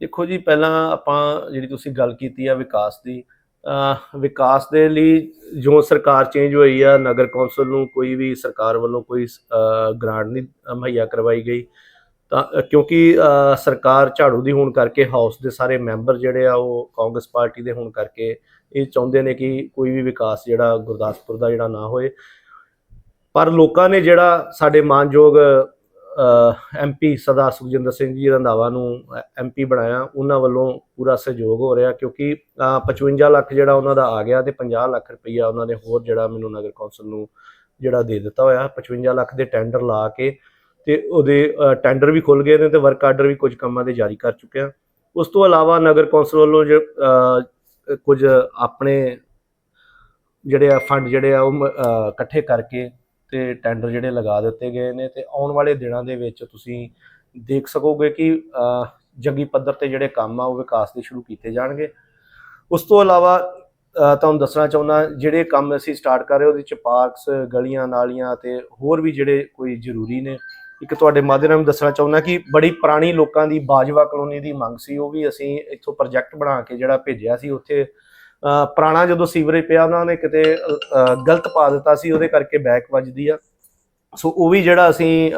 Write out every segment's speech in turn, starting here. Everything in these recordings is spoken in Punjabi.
ਦੇਖੋ ਜੀ, ਪਹਿਲਾਂ ਆਪਾਂ ਜਿਹੜੀ ਤੁਸੀਂ ਗੱਲ ਕੀਤੀ ਆ ਵਿਕਾਸ ਦੀ ਵਿਕਾਸ ਦੇ ਲਈ ਜੋ ਸਰਕਾਰ ਚੇਂਜ ਹੋਈ ਆ, ਨਗਰ ਕੌਂਸਲ ਨੂੰ ਕੋਈ ਵੀ ਸਰਕਾਰ ਵੱਲੋਂ ਕੋਈ ਗ੍ਰਾਂਟ ਨਹੀਂ ਮੁਹੱਈਆ ਕਰਵਾਈ ਗਈ, ਤਾਂ ਕਿਉਂਕਿ ਸਰਕਾਰ ਝਾੜੂ ਦੀ ਹੋਣ ਕਰਕੇ ਹਾਊਸ ਦੇ ਸਾਰੇ ਮੈਂਬਰ ਜਿਹੜੇ ਆ ਉਹ ਕਾਂਗਰਸ ਪਾਰਟੀ ਦੇ ਹੋਣ ਕਰਕੇ ਇਹ ਚਾਹੁੰਦੇ ਨੇ ਕਿ ਕੋਈ ਵੀ ਵਿਕਾਸ ਜਿਹੜਾ ਗੁਰਦਾਸਪੁਰ ਦਾ ਜਿਹੜਾ ਨਾ ਹੋਏ। ਪਰ ਲੋਕਾਂ ਨੇ ਜਿਹੜਾ ਸਾਡੇ ਮਾਨਯੋਗ ਐਮਪੀ ਸਰਦਾਰ ਸੁਖਜਿੰਦਰ ਸਿੰਘ ਜੀ ਰੰਧਾਵਾ ਨੂੰ ਐਮਪੀ ਬਣਾਇਆ। ਉਹਨਾਂ ਵੱਲੋਂ ਪੂਰਾ ਸਹਿਯੋਗ ਹੋ ਰਿਹਾ ਕਿਉਂਕਿ ਅ, 55 ਲੱਖ ਜਿਹੜਾ ਉਹਨਾਂ ਦਾ ਆ ਗਿਆ ਤੇ 50 ਲੱਖ ਰੁਪਈਆ ਉਹਨਾਂ ਨੇ ਹੋਰ ਜਿਹੜਾ ਮੈਨੂੰ ਨਗਰ ਕੌਂਸਲ ਨੂੰ ਜਿਹੜਾ ਦੇ ਦਿੱਤਾ ਹੋਇਆ। 55 ਲੱਖ ਦੇ ਟੈਂਡਰ ਲਾ ਕੇ ਤੇ ਉਹਦੇ ਟੈਂਡਰ ਵੀ ਖੁੱਲ ਗਏ ਨੇ ਤੇ ਵਰਕ ਆਰਡਰ ਵੀ ਕੁਝ ਕੰਮਾਂ ਦੇ ਜਾਰੀ ਕਰ ਚੁੱਕੇ ਆ ਉਸ ਤੋਂ ਇਲਾਵਾ ਨਗਰ ਕੌਂਸਲ ਵੱਲੋਂ ਜੋ, ਕੁਝ ਆਪਣੇ ਜਿਹੜੇ ਆ ਫੰਡ ਜਿਹੜੇ ਆ ਉਹ ਮ- ਇਕੱਠੇ ਕਰਕੇ ਤੇ ਟੈਂਡਰ ਜਿਹੜੇ ਲਗਾ ਦਿੱਤੇ ਗਏ ਨੇ ਤੇ ਆਉਣ ਵਾਲੇ ਦਿਨਾਂ ਦੇ ਵਿੱਚ ਤੁਸੀਂ ਦੇਖ ਸਕੋਗੇ ਕਿ ਜੰਗੀ ਪੱਧਰ ਤੇ ਜਿਹੜੇ ਕੰਮ ਆ ਉਹ ਵਿਕਾਸ ਦੇ ਸ਼ੁਰੂ ਕੀਤੇ ਜਾਣਗੇ। ਉਸ ਤੋਂ ਇਲਾਵਾ ਤੁਹਾਨੂੰ ਦੱਸਣਾ ਚਾਹੁੰਦਾ, ਜਿਹੜੇ ਕੰਮ ਅਸੀਂ ਸਟਾਰਟ ਕਰ ਰਹੇ ਉਹਦੇ ਚ ਪਾਰਕਸ ਗਲੀਆਂ, ਨਾਲੀਆਂ ਤੇ ਹੋਰ ਵੀ ਜਿਹੜੇ ਕੋਈ ਜ਼ਰੂਰੀ ਨੇ, ਇੱਕ ਤੁਹਾਡੇ ਮਾਧਿਅਮ ਨਾਲ ਦੱਸਣਾ ਚਾਹੁੰਦਾ ਕਿ ਬੜੀ ਪੁਰਾਣੀ ਲੋਕਾਂ ਦੀ ਬਾਜਵਾ ਕਲੋਨੀ ਦੀ ਮੰਗ ਸੀ, ਉਹ ਵੀ ਅਸੀਂ ਇੱਥੋਂ ਪ੍ਰੋਜੈਕਟ ਬਣਾ ਕੇ ਜਿਹੜਾ ਭੇਜਿਆ ਸੀ, ਉੱਥੇ ਪੁਰਾਣਾ ਜਦੋਂ ਸੀਵਰੇਜ ਪਿਆ, ਉਹਨਾਂ ਨੇ ਕਿਤੇ ਗਲਤ ਪਾ ਦਿੱਤਾ ਸੀ, ਉਹਦੇ ਕਰਕੇ ਬੈਕ ਵੱਜਦੀ ਆ। ਸੋ ਉਹ ਵੀ ਜਿਹੜਾ ਅਸੀਂ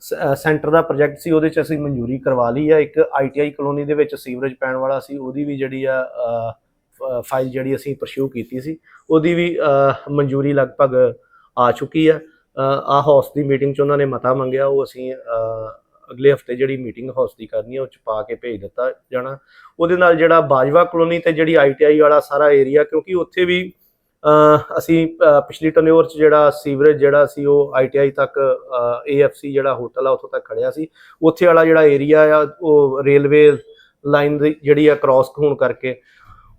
ਸ- ਸੈਂਟਰ ਦਾ ਪ੍ਰੋਜੈਕਟ ਸੀ, ਉਹਦੇ ਚ ਅਸੀਂ ਮਨਜ਼ੂਰੀ ਕਰਵਾ ਲਈ ਆ। ਇੱਕ ਆਈਟੀਆਈ ਕਲੋਨੀ ਦੇ ਵਿੱਚ ਸੀਵਰੇਜ ਪੈਣ ਵਾਲਾ ਸੀ, ਉਹਦੀ ਵੀ ਜਿਹੜੀ ਆ ਫਾਈਲ ਜਿਹੜੀ ਅਸੀਂ ਪਰਸਿਊ ਕੀਤੀ ਸੀ, ਉਹਦੀ ਵੀ ਮਨਜ਼ੂਰੀ ਲਗਭਗ ਆ ਚੁੱਕੀ ਆ। ਆ ਹਾਊਸ ਦੀ ਮੀਟਿੰਗ ਚ ਉਹਨਾਂ ਨੇ ਮਤਾ ਮੰਗਿਆ, ਉਹ ਅਸੀਂ ਅਗਲੇ ਹਫ਼ਤੇ ਜਿਹੜੀ ਮੀਟਿੰਗ ਹਾਊਸ ਦੀ ਕਰਨੀ ਹੈ ਉਹ ਚ ਪਾ ਕੇ ਭੇਜ ਦਿੱਤਾ ਜਾਣਾ। ਉਹਦੇ ਨਾਲ ਜਿਹੜਾ ਬਾਜਵਾ ਕਲੋਨੀ ਤੇ ਜਿਹੜੀ ਆਈਟੀਆਈ ਵਾਲਾ ਸਾਰਾ ਏਰੀਆ ਕਿਉਂਕਿ ਉੱਥੇ ਵੀ ਅਸੀਂ ਪਿਛਲੀ ਟਨਿਓਰ ਚ ਜਿਹੜਾ ਸੀਵਰੇਜ ਜਿਹੜਾ ਸੀ, ਉਹ ਆਈਟੀਆਈ ਤੱਕ ਏਐਫਸੀ ਜਿਹੜਾ ਹੋਟਲ ਆ, ਉੱਥੋਂ ਤੱਕ ਖੜਿਆ ਸੀ। ਉੱਥੇ ਵਾਲਾ ਜਿਹੜਾ ਏਰੀਆ ਆ, ਉਹ ਰੇਲਵੇ ਲਾਈਨ ਦੀ ਜਿਹੜੀ ਆ ਕ੍ਰਾਸ ਹੋਣ ਕਰਕੇ,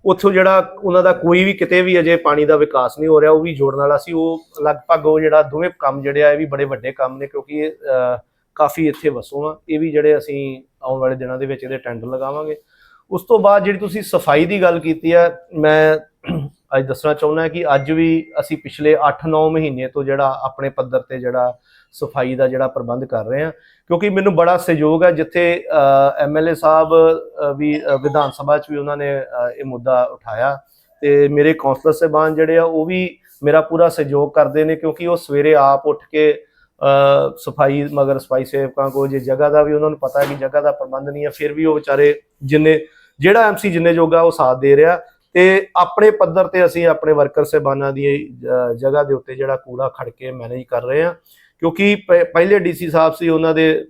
ਉੱਥੋਂ ਜਿਹੜਾ ਉਹਨਾਂ ਦਾ ਕੋਈ ਵੀ ਕਿਤੇ ਵੀ ਅਜੇ ਪਾਣੀ ਦਾ ਵਿਕਾਸ ਨਹੀਂ ਹੋ ਰਿਹਾ, ਉਹ ਵੀ ਜੋੜਨ ਵਾਲਾ ਸੀ। ਉਹ ਲਗਭਗ ਉਹ ਜਿਹੜਾ ਦੋਵੇਂ ਕੰਮ ਜਿਹੜੇ ਆ, ਇਹ ਵੀ ਬੜੇ ਵੱਡੇ ਕੰਮ ਨੇ, ਕਿਉਂਕਿ ਕਾਫੀ ਇੱਥੇ ਵਸੋ ਆ ਇਹ ਵੀ ਜਿਹੜੇ ਅਸੀਂ ਆਉਣ ਵਾਲੇ ਦਿਨਾਂ ਦੇ ਵਿੱਚ ਇਹਦੇ ਟੈਂਡਰ ਲਗਾਵਾਂਗੇ। ਉਸ ਤੋਂ ਬਾਅਦ ਜਿਹੜੀ ਤੁਸੀਂ ਸਫ਼ਾਈ ਦੀ ਗੱਲ ਕੀਤੀ ਹੈ, ਮੈਂ ਅੱਜ ਦੱਸਣਾ ਚਾਹੁੰਦਾ ਕਿ ਅੱਜ ਵੀ ਅਸੀਂ ਪਿਛਲੇ 8-9 ਮਹੀਨੇ ਤੋਂ ਜਿਹੜਾ ਆਪਣੇ ਪੱਧਰ ਤੇ ਜਿਹੜਾ ਸਫ਼ਾਈ ਦਾ ਜਿਹੜਾ ਪ੍ਰਬੰਧ ਕਰ ਰਹੇ ਹਾਂ। ਕਿਉਂਕਿ ਮੈਨੂੰ ਬੜਾ ਸਹਿਯੋਗ ਹੈ ਜਿੱਥੇ ਐਮਐਲਏ ਸਾਹਿਬ ਵੀ ਵਿਧਾਨ ਸਭਾ 'ਚ ਵੀ ਉਹਨਾਂ ਨੇ ਇਹ ਮੁੱਦਾ ਉਠਾਇਆ। ਤੇ ਮੇਰੇ ਕੌਂਸਲਰ ਸਾਹਿਬਾਨ ਜਿਹੜੇ ਆ, ਉਹ ਵੀ ਮੇਰਾ ਪੂਰਾ ਸਹਿਯੋਗ ਕਰਦੇ ਨੇ ਕਿਉਂਕਿ ਉਹ ਸਵੇਰੇ ਆਪ ਉੱਠ ਕੇ ਸਫ਼ਾਈ ਮਗਰ ਸਫ਼ਾਈ ਸੇਵਕਾਂ ਕੋ ਜੇ ਜਗ੍ਹਾ ਦਾ ਵੀ ਉਹਨਾਂ ਨੂੰ ਪਤਾ ਕਿ ਜਗ੍ਹਾ ਦਾ ਪ੍ਰਬੰਧ ਨਹੀਂ ਹੈ, ਫਿਰ ਵੀ ਉਹ ਵਿਚਾਰੇ ਜਿੰਨੇ, ਜਿਹੜਾ ਐਮਸੀ ਜਿੰਨੇ ਜੋਗਾ ਉਹ ਸਾਥ ਦੇ ਰਿਹਾ ਤੇ ਆਪਣੇ ਪੱਧਰ ਤੇ ਅਸੀਂ ਆਪਣੇ ਵਰਕਰ ਸਹਿਬਾਨਾਂ ਦੀ ਜਗ੍ਹਾ ਦੇ ਉੱਤੇ ਜਿਹੜਾ ਕੂੜਾ ਖੜ ਕੇ ਮੈਨੇਜ ਕਰ ਰਹੇ ਹਾਂ। ਕਿਉਂਕਿ ਪ- ਪਹਿਲੇ ਡੀਸੀ ਸਾਹਿਬ ਸੀ, ਉਹਨਾਂ ਦੇ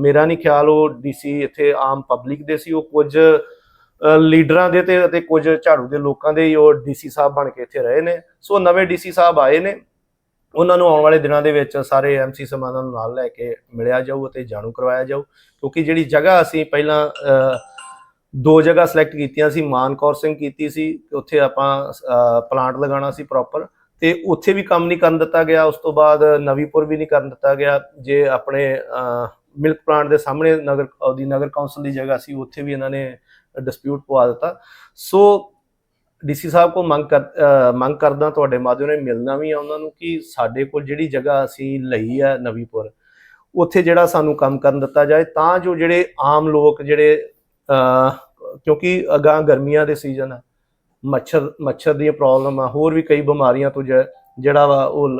ਮੇਰਾ ਨਹੀਂ ਖਿਆਲ ਉਹ ਡੀਸੀ ਇੱਥੇ ਆਮ ਪਬਲਿਕ ਦੇ ਸੀ, ਉਹ ਕੁਝ ਲੀਡਰਾਂ ਦੇ ਤੇ ਅਤੇ ਕੁਝ ਝਾੜੂ ਦੇ ਲੋਕਾਂ ਦੇ ਹੀ ਉਹ ਡੀਸੀ ਸਾਹਿਬ ਬਣ ਕੇ ਇੱਥੇ ਰਹੇ ਨੇ। ਸੋ ਨਵੇਂ ਡੀਸੀ ਸਾਹਿਬ ਆਏ ਨੇ। ਉਹਨਾਂ ਨੂੰ ਆਉਣ ਵਾਲੇ ਦਿਨਾਂ ਦੇ ਵਿੱਚ ਸਾਰੇ ਐਮਸੀ ਸਮਾਨਾਂ ਨੂੰ ਨਾਲ ਲੈ ਕੇ ਮਿਲਿਆ ਜਾਊ ਅਤੇ ਜਾਣੂ ਕਰਵਾਇਆ ਜਾਊ, ਕਿਉਂਕਿ ਜਿਹੜੀ ਜਗ੍ਹਾ ਅਸੀਂ ਪਹਿਲਾਂ ਦੋ ਜਗ੍ਹਾ ਸਿਲੈਕਟ ਕੀਤੀਆਂ ਸੀ ਮਾਨਕੌਰ ਸਿੰਘ ਕੀਤੀ ਸੀ ਉੱਥੇ ਆਪਾਂ ਪਲਾਂਟ ਲਗਾਉਣਾ ਸੀ ਪ੍ਰੋਪਰ ਤੇ ਉੱਥੇ ਵੀ ਕੰਮ ਨਹੀਂ ਕਰਨ ਦਿੱਤਾ ਗਿਆ, ਉਸ ਤੋਂ ਬਾਅਦ ਨਵੀਪੁਰ ਵੀ ਨਹੀਂ ਕਰਨ ਦਿੱਤਾ ਗਿਆ, ਜੇ ਆਪਣੇ ਮਿਲਕ ਪਲਾਂਟ ਦੇ ਸਾਹਮਣੇ ਨਗਰ, ਉਹਦੀ ਨਗਰ ਕੌਂਸਲ ਦੀ ਜਗ੍ਹਾ ਸੀ, ਉੱਥੇ ਵੀ ਇਹਨਾਂ ਨੇ ਡਿਸਪਿਊਟ ਪਵਾ ਦਿੱਤਾ। ਸੋ ਡੀਸੀ ਸਾਹਿਬ ਕੋਲ ਮੰਗ ਕਰ ਮੰਗ ਕਰਦਾ ਤੁਹਾਡੇ ਮਾਧਿਅਮ ਨੇ ਮਿਲਣਾ ਵੀ ਆ ਉਹਨਾਂ ਨੂੰ ਕਿ ਸਾਡੇ ਕੋਲ ਜਿਹੜੀ ਜਗ੍ਹਾ ਅਸੀਂ ਲਈ ਹੈ ਨਵੀਪੁਰ, ਉੱਥੇ ਜਿਹੜਾ ਸਾਨੂੰ ਕੰਮ ਕਰਨ ਦਿੱਤਾ ਜਾਏ, ਤਾਂ ਜੋ ਜਿਹੜੇ ਆਮ ਲੋਕ ਜਿਹੜੇ ਕਿਉਂਕਿ ਅਗਾਂਹ ਗਰਮੀਆਂ ਦੇ ਸੀਜ਼ਨ ਆ, ਮੱਛਰ ਮੱਛਰ ਦੀਆਂ ਪ੍ਰੋਬਲਮ ਆ, ਹੋਰ ਵੀ ਕਈ ਬਿਮਾਰੀਆਂ ਤੋਂ ਜ- ਜਿਹੜਾ ਵਾ ਉਹ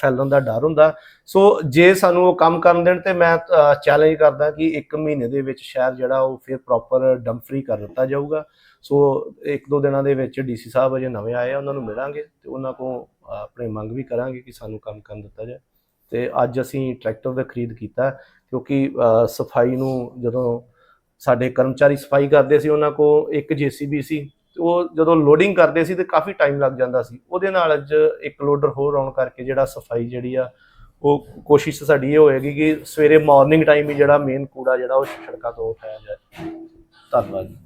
ਫੈਲਣ ਦਾ ਡਰ ਹੁੰਦਾ। ਸੋ ਜੇ ਸਾਨੂੰ ਉਹ ਕੰਮ ਕਰਨ ਦੇਣ ਤੇ ਮੈਂ ਚੈਲੰਜ ਕਰਦਾ ਕਿ 1 ਮਹੀਨੇ ਦੇ ਵਿੱਚ ਸ਼ਹਿਰ ਜਿਹੜਾ ਉਹ ਫਿਰ ਪ੍ਰੋਪਰ ਡੰਪ ਫ੍ਰੀ ਕਰ ਦਿੱਤਾ ਜਾਊਗਾ। ਸੋ ਇੱਕ ਦੋ ਦਿਨਾਂ ਦੇ ਵਿੱਚ ਡੀਸੀ ਸਾਹਿਬ ਅਜੇ ਨਵੇਂ ਆਏ ਆ, ਉਹਨਾਂ ਨੂੰ ਮਿਲਾਂਗੇ ਤੇ ਉਹਨਾਂ ਕੋਲ ਆਪਣੇ ਮੰਗ ਵੀ ਕਰਾਂਗੇ ਕਿ ਸਾਨੂੰ ਕੰਮ ਕਰਨ ਦਿੱਤਾ ਜਾਏ। ਤੇ ਅੱਜ ਅਸੀਂ ਟਰੈਕਟਰ ਦਾ ਖਰੀਦ ਕੀਤਾ ਕਿਉਂਕਿ ਸਫ਼ਾਈ ਨੂੰ ਜਦੋਂ ਸਾਡੇ ਕਰਮਚਾਰੀ ਸਫ਼ਾਈ ਕਰਦੇ ਸੀ, ਉਹਨਾਂ ਕੋਲ ਇੱਕ ਜੀਸੀਬੀ ਸੀ। ਤੇ ਉਹ ਜਦੋਂ ਲੋਡਿੰਗ ਕਰਦੇ ਸੀ ਤੇ ਕਾਫੀ ਟਾਈਮ ਲੱਗ ਜਾਂਦਾ ਸੀ। ਉਹਦੇ ਨਾਲ ਅੱਜ ਇੱਕ ਲੋਡਰ ਹੋਰ ਆਉਣ ਕਰਕੇ ਜਿਹੜਾ ਸਫ਼ਾਈ ਜਿਹੜੀ ਆ, ਉਹ ਕੋਸ਼ਿਸ਼ ਸਾਡੀ ਇਹ ਹੋਏਗੀ ਕਿ ਸਵੇਰੇ ਮਾਰਨਿੰਗ ਟਾਈਮ ਹੀ ਜਿਹੜਾ ਮੇਨ ਕੂੜਾ ਜਿਹੜਾ ਉਹ ਸੜਕਾਂ ਤੋਂ ਉਠਾਇਆ ਜਾਏ। ਧੰਨਵਾਦ ਜੀ।